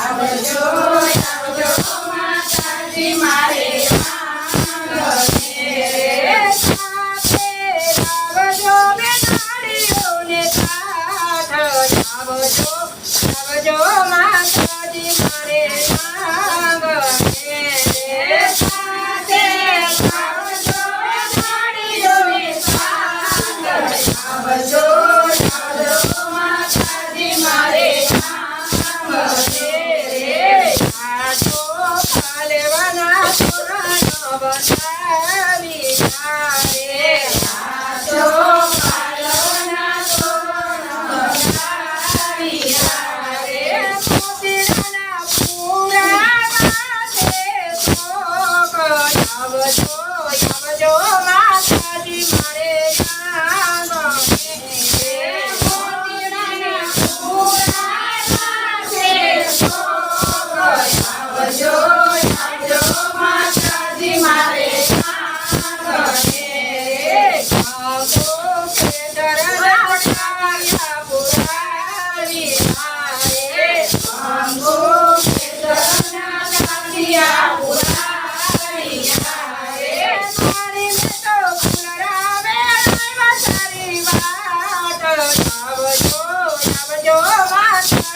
આવજો આવજો માતાજી મા આવજો આવજો માતાજી.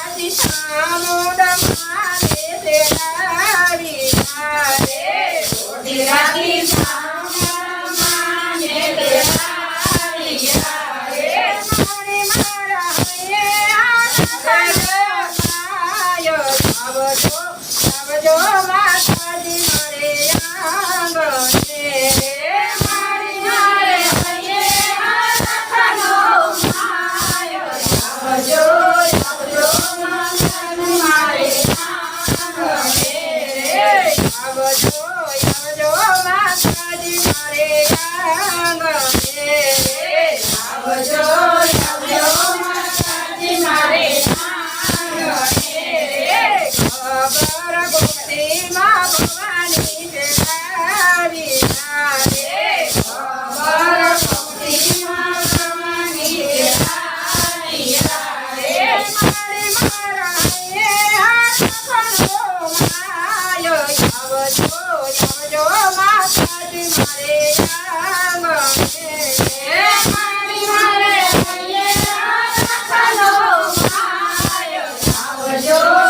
I Happy Shabbat. માતાજી મારે આંગણે આવજો આવજો.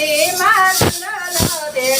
આંગણે